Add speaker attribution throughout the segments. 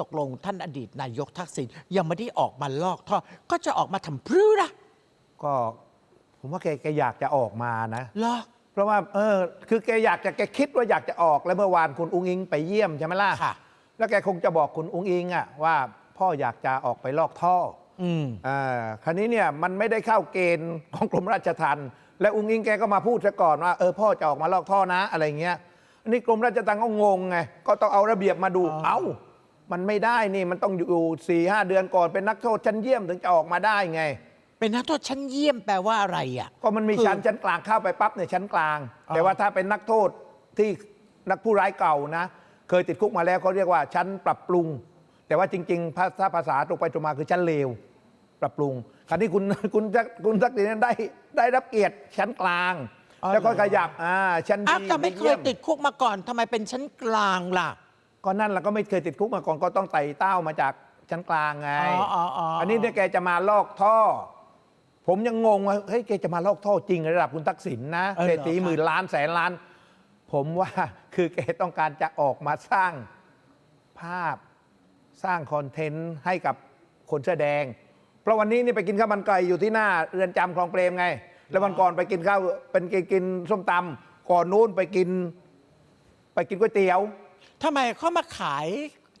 Speaker 1: ตกลงท่านอดีตนายกทักษิณยังไม่ได้ออกมาลอกท่อ ก็จะออกมาทำพรื้นะ
Speaker 2: ก็ผมว่าแกแกอยากจะออกมานะ
Speaker 1: เหรอ
Speaker 2: เพราะว่าเออคือแกอยากจะแกคิดว่าอยากจะออกแล้วเมื่อวานคุณอุ้งอิงไปเยี่ยมใช่ไหมล่ะ
Speaker 1: ค่ะ
Speaker 2: แล้วแกคงจะบอกคุณอุ้งอิงอะว่าพ่ออยากจะออกไปลอกท่อ
Speaker 1: อืม
Speaker 2: อ่าคราวนี้เนี่ยมันไม่ได้เข้าเกณฑ์ของกรมราชทัณฑ์และอุ้งอิงแกก็มาพูดซะก่อนว่าเออพ่อจะออกมาลอกท่อนะอะไรเงี้ยอันนี้กรมราชทัณฑ์ก็งงไงก็ต้องเอาระเบียบมาดู
Speaker 1: อ๋อ
Speaker 2: เอ้า มันไม่ได้นี่มันต้องอยู่สี่ห้าเดือนก่อนเป็นนักโทษชั้นเยี่ยมถึงจะออกมาได้ไง
Speaker 1: เป็นนักโทษชั้นเยี่ยมแปลว่าอะไรอะ
Speaker 2: ก็มันมี
Speaker 1: คือ
Speaker 2: ชั้นชั้นกลางเข้าไปปั๊บเนี่ยชั้นกลาง
Speaker 1: อ๋อ
Speaker 2: แต่ว่าถ้าเป็นนักโทษที่นักผู้ร้ายเก่านะ เคยติดคุกมาแล้วเขาเรียกว่าชั้นปรับปรุง แต่ว่าจริงๆภาษาภาษาตรงไปตรงมาคือชั้นเลวปรับปรุงคราวนี้คุณ คุณทักคุณทักษิณนั้นได้ได้รับเกียรติชั้นกลางแล้วก็ขยับอ่าชั้น
Speaker 1: อ้าว
Speaker 2: ดี
Speaker 1: แต่ไม่เค
Speaker 2: ยี่
Speaker 1: ยติดคุกมาก่อนทำไมเป็นชั้นกลางล่ะ
Speaker 2: ก็นั่นแหละก็ไม่เคยติดคุกมาก่อนก็ต้องไต่เต้ามาจากชั้นกลางไง
Speaker 1: อ๋ออ๋ออ๋ออั
Speaker 2: นนี้เนี่ยแกจะมาลอกท่อ ผมยังงงว่าเฮ้ยแกจะมาลอกท่อจริงระดับคุณทักษิณนะ
Speaker 1: เออเหรอ
Speaker 2: เศรษฐี
Speaker 1: ครับ
Speaker 2: หมื่นล้านแสนล้าน ผมว่า คือแกต้องการจะออกมาสร้างภาพสร้างคอนเทนต์ให้กับคนแสอแดง เพราะวันนี้นี่ไปกินข้าวมันไก่อยู่ที่หน้าเรือนจำคลองเปรมไง แล้ววันก่อนไปกินข้าวเป็นกินกินส้มตำก่อนนู้นไปกิน ไปกินก๋วยเตี๋ยว
Speaker 1: ทำไมเขามาขาย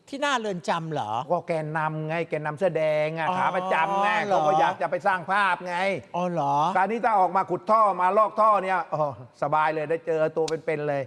Speaker 1: ที่หน้าเรือนจำเหรอ
Speaker 2: ก็แกนนำไงแกนนำแสอแดงอะ
Speaker 1: อ๋อ
Speaker 2: ขาประจำไง
Speaker 1: เหรอ
Speaker 2: เขาก็อยากจะไปสร้างภาพไง
Speaker 1: อ๋อเหรอ
Speaker 2: การนี้ถ้าออกมาขุดท่อมาลอกท่อเนี่ยอ๋อสบายเลยได้เจอตัวเป็นๆเลย